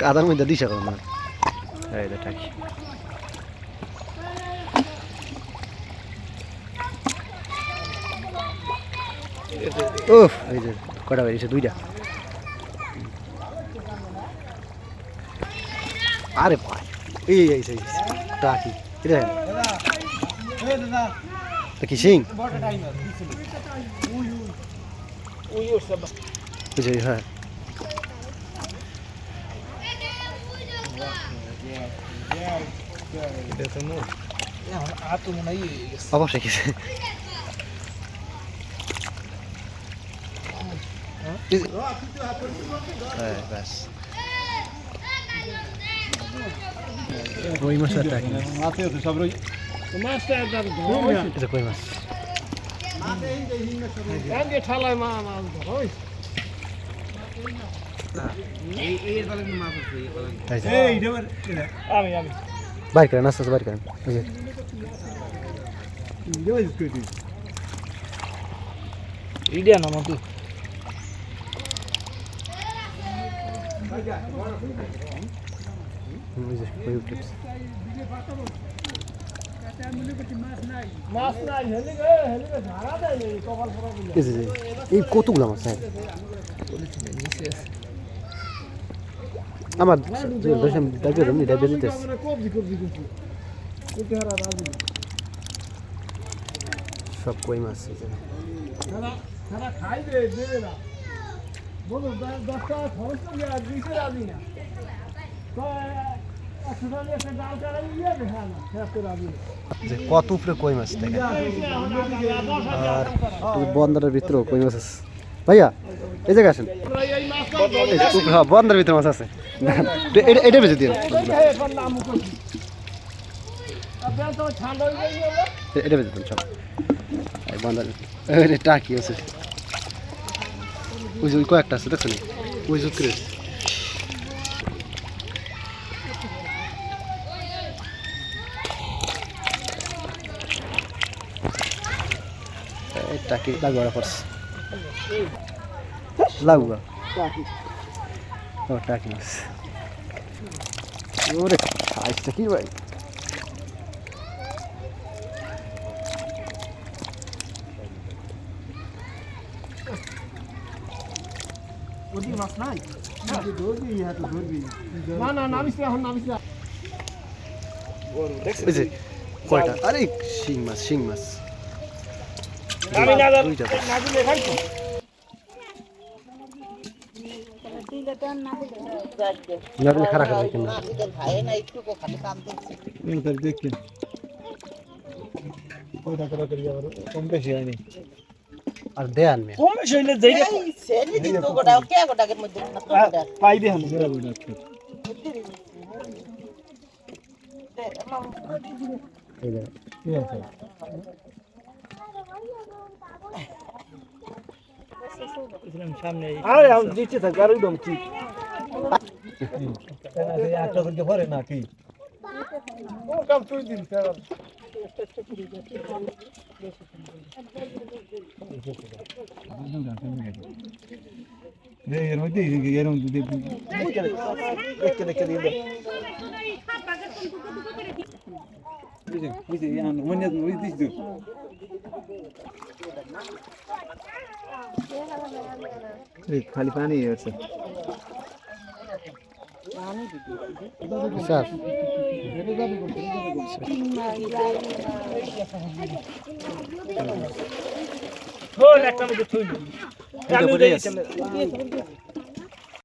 কাদার মধ্যে দিছে করো না এই টাকি উফ এই যে কটা বেরিয়েছে? দুইটা। আরে ভাই, এই এই এই টাকি এটা তো কি সিং? বুঝলি হ্যাঁ। অবশ্যই হ্যাঁ ব্যাস। কই মাছ টাকি মাছে আছে সব রই এটা কই মাছ এই যে। এই দেবার বাইর করেন আস্তে আস্তে বাইর করেন ইডিয়া না মতো হুম, এই এই কতগুলো মাছ হ্যাঁ আমার কবজি কোতে হারা রাজি সব কই মাছ এই যে। সারা সারা খাইবে দেবে না বলো দশ টাকা খরচ না যে কত উপরে কই মাছ দেখেন? আর বন্দরের ভিতরে কই মাছ আছে? ভাইয়া এই জায়গায় আসেন। হ্যাঁ, বন্দরের ভিতরে মাছ আছে। এটা বেঁচে দিন এটা বেঁচে দিন সব ভিতরে। টাকি আছে। ওই যে কয়েকটা আছে দেখছেন? ওই যে টাকি লাগু পড়ছে লাগু ও টাকি মাছ ওরে সাইজটা কি ভাই? ওদি মাছ নাই? না না। নামিস না এখন নামিস আরে শিং মাছ শিং মাছ। তো। তো খারাপ হবে কেন? দেখি। করে করি আবার? কম বেশি হয়নি। আর দেয়ান মে কম বেশি হইলে দেই না পাই দে হাম জোড়া বইটা এই যে কি আছে। আরে আমি দিতে থাকি আর একদম ঠিক একটা করতে পারে না কি ও কাম তুই দিন স্যার এর মধ্যে এরকম দেখতে দেখতে দিয়ে খালি পানি আছে স্যার একটা মধ্যে থইল।